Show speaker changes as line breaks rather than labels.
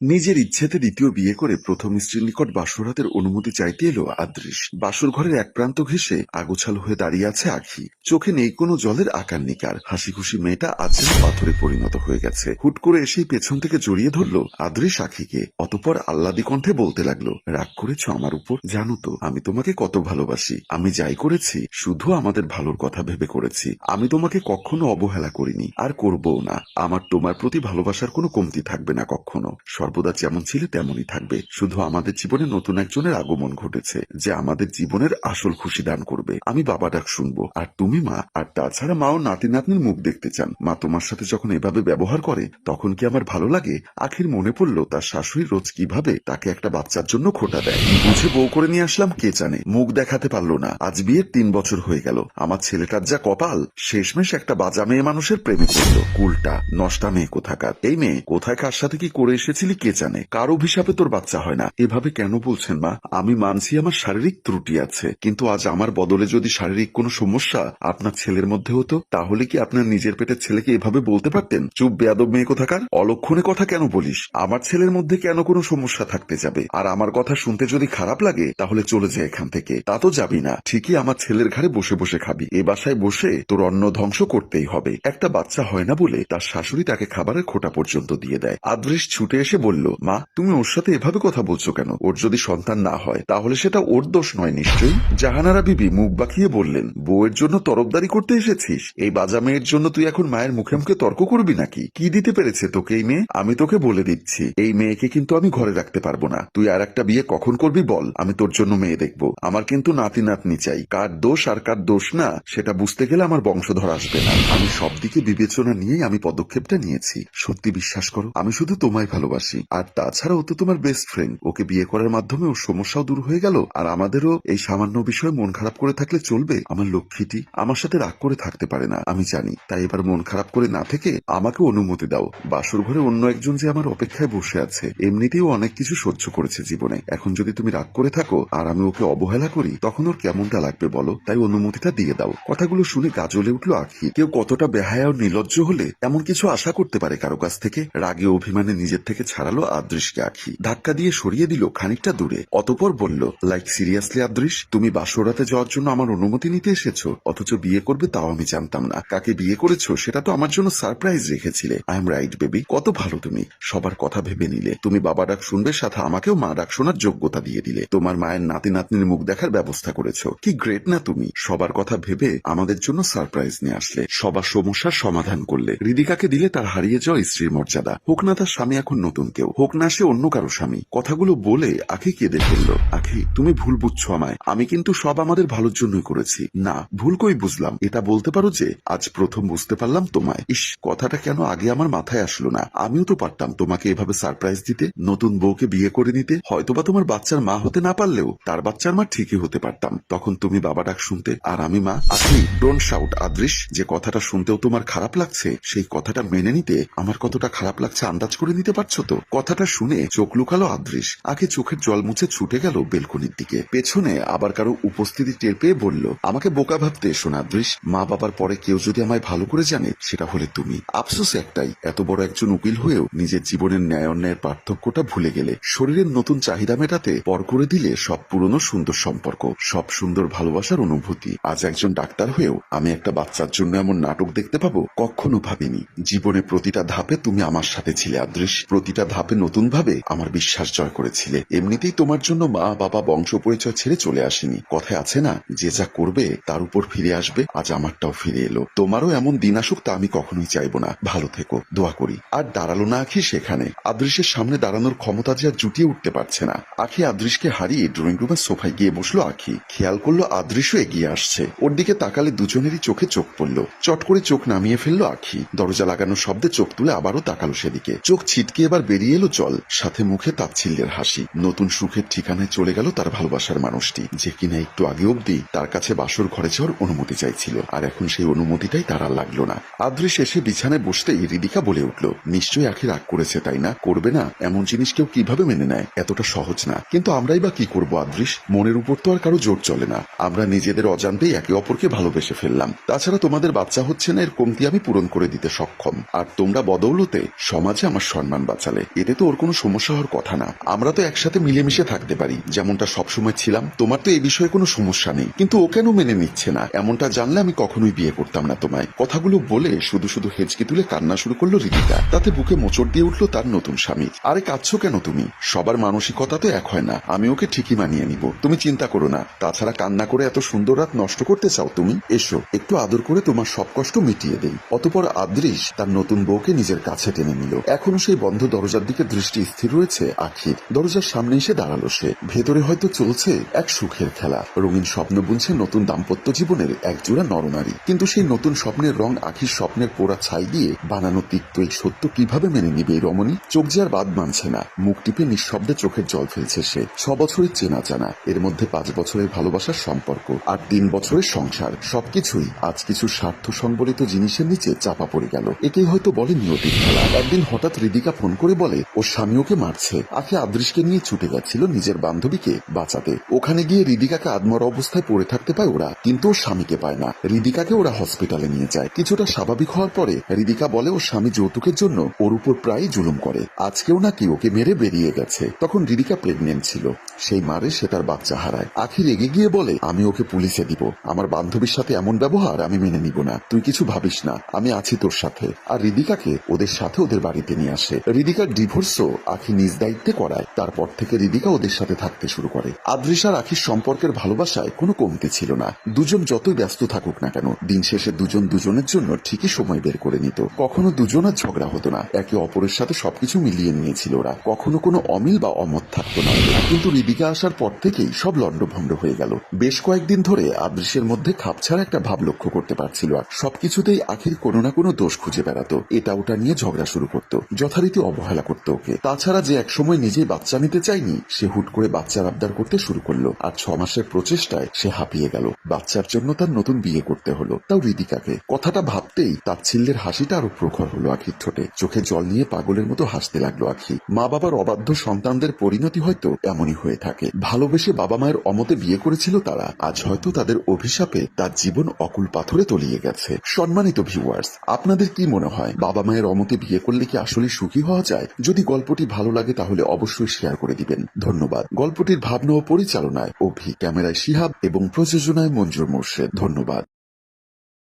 নিজের ইচ্ছেতে দ্বিতীয় বিয়ে করে প্রথম স্ত্রীর নিকট বাসরাতের অনুমতি চাইতে এলো আদৃশ বাসর ঘরের এক প্রান্ত ঘেসে আগুছাল হয়ে দাঁড়িয়ে আছে আখি। চোখে নেই কোনো জলের আকার নিকার। হাসি খুশি মেয়েটা আজ যেন পাথরে পরিণত হয়ে গেছে। হুট করে এসেই পেছন থেকে জড়িয়ে ধরলো আদৃশ আখিকে। অতপর আহ্লাদি কণ্ঠে বলতে লাগল, রাগ করেছ আমার উপর? জানো তো, আমি তোমাকে কত ভালোবাসি। আমি যাই করেছি, শুধু আমাদের ভালোর কথা ভেবে করেছি। আমি তোমাকে কখনো অবহেলা করিনি। আর করবও না। আমার তোমার প্রতি ভালোবাসার কোনো কমতি থাকবে না কখনো। সর্বদা যেমন ছিলে তেমনই থাকবে। শুধু আমাদের জীবনে নতুন একজনের আগমন ঘটেছে, যে আমাদের জীবনের আসল খুশি দান করবে। আমি বাবা ডাক শুনব, আর তুমি মা, আর তাছাড়া মাও নাতি নাতনির মুখ দেখতে চান। মা তোমার সাথে যখন এভাবে ব্যবহার করে, তখন কি আমার ভালো লাগে? আখির মনে পড়ল, তার শাশুড়ি রোজ কীভাবে তাকে একটা বাচ্চার জন্য খোটা দেয়। বুঝে বউ করে নিয়ে আসলাম, কে জানে? মুখ দেখাতে পারল না। আজ বিয়ের তিন বছর হয়ে গেল। আমার ছেলেটার যা কপাল, শেষমেশ একটা বাজা মেয়ে মানুষের প্রেমে পড়ল। কুলটা, নষ্টা মেয়ে কোথাকার? এই মেয়ে কোথায়, কার সাথে কি করে এসেছিলি কে জানে? কার অভিশাপে তোর বাচ্চা হয় না। এভাবে কেন বলছেন মা? আমি মানছি আমার শারীরিক ত্রুটি আছে। কিন্তু আজ আমার বদলে যদি শারীরিক কোনো সমস্যা আপনার ছেলের মধ্যে হতো, তাহলে কি আপনার নিজের পেটের ছেলেকে এভাবে বলতে পারতেন? চুপ বেয়াদব মেয়ে কোথাকার? অলক্ষণে কথা কেন বলিস? আমার ছেলের মধ্যে কেন কোনো সমস্যা থাকতে যাবে? আর আমার কথা শুনতে যদি খারাপ লাগে, তাহলে চলে যায় এখান থেকে। তা তো যাবি না। ঠিকই আমার ছেলের ঘাড়ে বসে বসে খাবি। এ বাসায় বসে তোর অন্ন ধ্বংস করতেই হবে। একটা বাচ্চা হয় না বলে তার শাশুড়ি তাকে খাবারের খোটা পর্যন্ত দিয়ে দেয়। আদৃশ ছুটে এসে বলল, মা, তুমি ওর সাথে এভাবে কথা বলছো কেন? ওর যদি সন্তান না হয়, তাহলে সেটা ওর দোষ নয় নিশ্চয়ই? জাহানারা বিবি মুখ বাঁকিয়ে বললেন, বউয়ের জন্য তরফদারি করতে এসেছিস? এই বাজা মেয়ের জন্য তুই এখন মায়ের মুখে মুখে তর্ক করবি নাকি? কি দিতে পেরেছে তোকে এই মেয়ে? আমি তোকে বলে দিচ্ছি, এই মেয়েকে কিন্তু আমি ঘরে রাখতে পারব না। তুই আর একটা বিয়ে কখন করবি বল, আমি তোর জন্য মেয়ে দেখব। আমার কিন্তু নাতি নাতনি চাই। কার দোষ আর কার দোষ না, সেটা বুঝতে গেলে আমার বংশধর আসবে না। আমি সব দিকে বিবেচনা নিয়েই আমি পদক্ষেপটা নিয়েছি। সত্যি বিশ্বাস করো, আমি শুধু তোমায় ভালোবাসি। আর তাছাড়া ও তো তোমার বেস্ট ফ্রেন্ড ওকে বিয়ে করার মাধ্যমে ওর সমস্যাও দূর হয়ে গেল। আর আমাদেরও এই সামান্য বিষয়ে মন খারাপ করে থাকলে চলবে। আমার লক্ষ্মীটি আমার সাথে রাগ করে থাকতে পারে না, আমি জানি। তাই এবার মন খারাপ করে না থেকে আমাকে অনুমতি দাও। বাসর ঘরে অন্য একজন যে আমার অপেক্ষায় বসে আছে, এমনিতেও অনেক কিছু সহ্য করেছে জীবনে। এখন যদি তুমি রাগ করে থাকো আর আমি ওকে অবহেলা করি, তখন ওর কেমনটা লাগবে বলো? তাই অনুমতিটা দিয়ে দাও। কথাগুলো শুনে গাজলে উঠল আখি। কেউ কতটা বেহায়া ও নির্লজ্জ হলে এমন কিছু আশা করতে পারে কারও কাছ থেকে? রাগে অভিমানে নিজের থেকে ছাড়ালো আদৃশকে আখি ধাক্কা দিয়ে সরিয়ে দিল খানিকটা দূরে। অতপর বলল, লাইক, সিরিয়াসলি আদৃশ তুমি বাসরাতে যাওয়ার জন্য আমার অনুমতি নিতে এসেছ। অথচ বিয়ে করবে তাও আমি জানতাম না। কাকে বিয়ে করেছ সেটা তো আমার জন্য surprise রেখেছিলে। I am right, baby. কত ভালো তুমি। সবার কথা ভেবে নিলে। তুমি বাবা ডাক শুনবে, সাথে আমাকেও মা ডাক শোনার যোগ্যতা দিয়ে দিলে। তোমার মায়ের নাতি নাতনির মুখ দেখার ব্যবস্থা করেছ। কি গ্রেট না তুমি। সবার কথা ভেবে আমাদের জন্য সারপ্রাইজ নিয়ে আসলে। সবার সমস্যার সমাধান করলে। রিদিকাকে দিলে তার হারিয়ে যাওয়া স্ত্রীর মর্যাদা। হোক না তার স্বামী এখন নতুন। কেউ। হোক না সে অন্য কারও স্বামী। কথাগুলো বলে আখি কেঁদে ফেলল। আখি, তুমি ভুল বুঝছ আমায়। আমি কিন্তু সব আমাদের ভালোর জন্যই করেছি। না, ভুল কই বুঝলাম? এটা বলতে পারো যে, আজ প্রথম বুঝতে পারলাম তোমায়। ইস, কথাটা কেন আগে আমার মাথায় আসলো না? আমিও তো পারতাম তোমাকে এভাবে সারপ্রাইজ দিতে, নতুন বউকে বিয়ে করে নিতে। হয়তোবা তোমার বাচ্চার মা হতে না পারলেও তার বাচ্চার মা ঠিকই হতে পারতাম। তখন তুমি বাবা ডাক শুনতে, আর আমি মা। আপনি ডোন্ট শাউট আদৃশ যে কথাটা শুনতেও তোমার খারাপ লাগছে, সেই কথাটা মেনে নিতে আমার কতটা খারাপ লাগছে, আন্দাজ করে নিতে পারছ তো? কথাটা শুনে চোখ লুকালো আদৃশ আগে চোখের জল মুছে ছুটে গেল বেলকনির দিকে। পেছনে আবার কারও উপস্থিতি টের পেয়ে বলল, আমাকে বোকা ভাবতে এসো না আদৃশ মা বাবার পরে কেউ যদি আমায় ভালো করে জানে, সেটা হলে তুমি। আফসোস একটাই, এত বড় একজন উকিল হয়েও নিজের জীবনের ন্যায় অন্যায়ের পার্থক্যটা ভুলে গেলে। শরীরের নতুন চাহিদা মেটাতে পর করে দিলে সব পুরনো সুন্দর সম্পর্ক, সব সুন্দর ভালোবাসার অনুভূতি। আজ একজন ডাক্তার হয়েও আমি একটা বাচ্চার জন্য এমন নাটক দেখতে পাবো, কখনো ভাবিনি। জীবনে প্রতিটা ধাপে তুমি আমার সাথে ছিলে আদৃশ প্রতিটা ধাপে নতুন ভাবে আমার বিশ্বাস জয় করেছিলে। এমনিতেই তোমার জন্য মা, বাবা, বংশ পরিচয় ছেড়ে চলে আসেনি। কথায় আছে না, যে যা করবে তার উপর ফিরে আসবে, আজ আমারটাও ফিরে এলো। তোমারও এমন দিন আসুক তা আমি কখনোই চাইব না। ভালো থেকো, দোয়া করি। আর দাঁড়াল না আখি সেখানে। আদৃশের সামনে দাঁড়ানোর ক্ষমতা যে জুটিয়ে উঠতে পারছে না। আখি আদৃশকে হারিয়ে ড্রয়িং রুমের সোফায় গিয়ে বসল আখি। খেয়াল করল আদৃশও এগিয়ে আসছে। ওর দিকে তাকালে দুজনেরই চোখে চোখ পড়ল। চট করে চোখ নামিয়ে ফেলল আখি। দরজা লাগানোর শব্দে চোখ তুলে আবারও তাকালো সেদিকে। চোখ ছিটকে এবার বেরিয়ে এলো জল সাথে মুখে তাচ্ছিল্যের হাসি। নতুন সুখের ঠিকানায় চলে গেল তার ভালোবাসার মানুষটি, যে কিনা একটু আগে অবধি তার কাছে বাসর ঘরে যাওয়ার অনুমতি চাইছিল, আর এখন সেই অনুমতিটাই তার আর লাগল না। আদৃশ এসে বিছানায় বসতেই রিদিকা বলে উঠল, নিশ্চয়ই আখি রাগ করেছে, তাই না? করবে না? এমন জিনিস কেউ কীভাবে মেনে নেয়? এতটা সহজ না। কিন্তু আমরাই বা কি করব আদৃশ মনের উপর তো আর কারও জোর চলে না। আমরা নিজেদের অজান্তেই একে অপরকে ভালোবেসে ফেললাম। তাছাড়া তোমাদের বাচ্চা হচ্ছে না, এর কমতি আমি পূরণ করে দিতে সক্ষম। আর তোমরা বদৌলতে সমাজে আমার সম্মান বাঁচালে। এতে তো ওর কোনো সমস্যা হওয়ার কথা না। আমরা তো একসাথে মিলেমিশে থাকতে পারি। যেমনটা সবসময় ছিলাম, তোমার তো এই বিষয়ে কোনো সমস্যা নেই। কিন্তু ও কেন মেনে নিচ্ছে না? এমনটা জানলে আমি কখনোই বিয়ে করতাম না তোমায়। কথাগুলো বলে শুধু শুধু হেঁচকি তুলে কান্না শুরু করল রিতিকা তাতে বুকে মোচড় দিয়ে উঠল তার নতুন স্বামী। আরে কাঁদছো কেন তুমি? সবার মানসিকতা তো এক হয় না। আমি ওকে ঠিকই মানিয়ে নিব। তুমি চিন্তা করো না। তাছাড়া কান্না করে এত সুন্দর রাত নষ্ট করতে চাও তুমি? এসো, একটু আদর করে তোমার সব কষ্ট মিটিয়ে দেই। অতপর আদৃশ তার নতুন বউকে নিজের কাছে টেনে নিল। এখনও সেই বন্ধ দরজার দিকে দৃষ্টি স্থির রয়েছে আখির। দরজার সামনে এসে দাঁড়াল সে। ভেতরে হয়তো চলছে এক সুখের খেলা। রঙিন স্বপ্ন বুনছে নতুন দাম্পত্য জীবনের এক জোড়া নরনারী। কিন্তু সেই নতুন স্বপ্নের রং আখির স্বপ্নের পোড়া ছাই দিয়ে বানানো তিক্ত এই সত্য কীভাবে মেনে নিবে এই রমণী? চোখ যে আর বাদ মানছে না। মুখ টিপে নিঃশব্দে চোখের জল ফেলছে সে। ছ বছরের চেনা জানা। এর মধ্যে পাঁচ বছরের ভালোবাসার সম্পর্ক আর তিন বছরের সংসার। সবকিছুই আজ কিছু স্বার্থ সংবলিত জিনিসের নিচে চাপা পড়ে গেল। একেই হয়তো বলে নিয়তির খেলা। একদিন হঠাৎ হৃদিকা ফোন করে বলে, ও স্বামী ওকে মারছে। আখে আদৃশকে নিয়ে ছুটে গেছিল নিজের বান্ধবীকে বাঁচাতে। ওখানে গিয়ে হৃদিকাকে আদমর অবস্থায় পড়ে থাকতে পায় ওরা, কিন্তু ওর স্বামীকে পায় না। হৃদিকাকে ওরা হসপিটালে নিয়ে যায়। কিছুটা স্বাভাবিক হওয়ার পরে হৃদিকা বলে ওর স্বামী যৌতুকের জন্য ওর উপর প্রায় জুলুম করে। আজকেও নাকি ওকে মেরে বেরিয়ে গেছে। তখন হৃদিকা প্রেগনেন্ট ছিল। সেই মারে সে তার বাচ্চা হারায়। আখি রেগে গিয়ে বলে, আমি ওকে পুলিশে দিব। আমার বান্ধবীর সাথে এমন ব্যবহার আমি মেনে নিব না। তুই কিছু ভাবিস না। আমি আছি তোর সাথে। আর হৃদিকাকে ওদের সাথে ওদের বাড়িতে নিয়ে আসে। হৃদিকার ডিভোর্সও আখি নিজ দায়িত্বে করায়। তারপর থেকে রিদিকা ওদের সাথে থাকতে শুরু করে। আদৃশার আখির সম্পর্কের ভালোবাসায় কোনো কমতি ছিল না। দুজন যতই ব্যস্ত থাকুক না কেন, দিন শেষে দুজন দুজনের জন্য ঠিকই সময় বের করে নিত। কখনো দুজন আর ঝগড়া হতো না। একে অপরের সাথে সবকিছু মিলিয়ে নিয়েছিল ওরা। কখনো কোনো অমিল বা অমত থাকতো না। কিন্তু রিদিকা আসার পর থেকেই সব লণ্ডভণ্ড হয়ে গেল। বেশ কয়েকদিন ধরে আদৃশের মধ্যে খাপছাড়া একটা ভাব লক্ষ্য করতে পারছিল আর সবকিছুতেই আখির কোনো না কোনো দোষ খুঁজে বেড়াতো। এটা ওটা নিয়ে ঝগড়া শুরু করতো। যথারীতি অবহেলা করতো ওকে। তাছাড়া যে একসময় নিজেই বাচ্চা নিতে চায়নি, সে হুট করে বাচ্চার আবদার করতে শুরু করল আর ছ মাসের প্রচেষ্টায় সে হাঁপিয়ে গেল। বাচ্চার জন্য তার নতুন বিয়ে করতে হলো। তাও রিদিকাকে। কথাটা ভাবতেই তার ছিল্লের হাসিটা আরও প্রখর হলো আখির ঠোঁটে। চোখে জল নিয়ে পাগলের মতো হাসতে লাগল আখি। মা বাবার অবাধ্য সন্তানদের পরিণতি হয়তো এমনই হয়ে থাকে। ভালোবেসে বাবা মায়ের অমতে বিয়ে করেছিল তারা। আজ হয়তো তাদের অভিশাপে তার জীবন অকুল পাথরে তলিয়ে গেছে। সম্মানিত ভিউয়ার্স, আপনাদের কি মনে হয়? বাবা মায়ের অমতে বিয়ে করলে কি আসলে সুখী হওয়া যায়? যদি গল্পটি ভালো লাগে তাহলে অবশ্যই শেয়ার করে দিবেন। ধন্যবাদ। গল্পটির ভাবনা ও পরিচালনায় অভি, ক্যামেরায় শিহাব এবং প্রযোজনায় মঞ্জুর মোর্শেদ। ধন্যবাদ।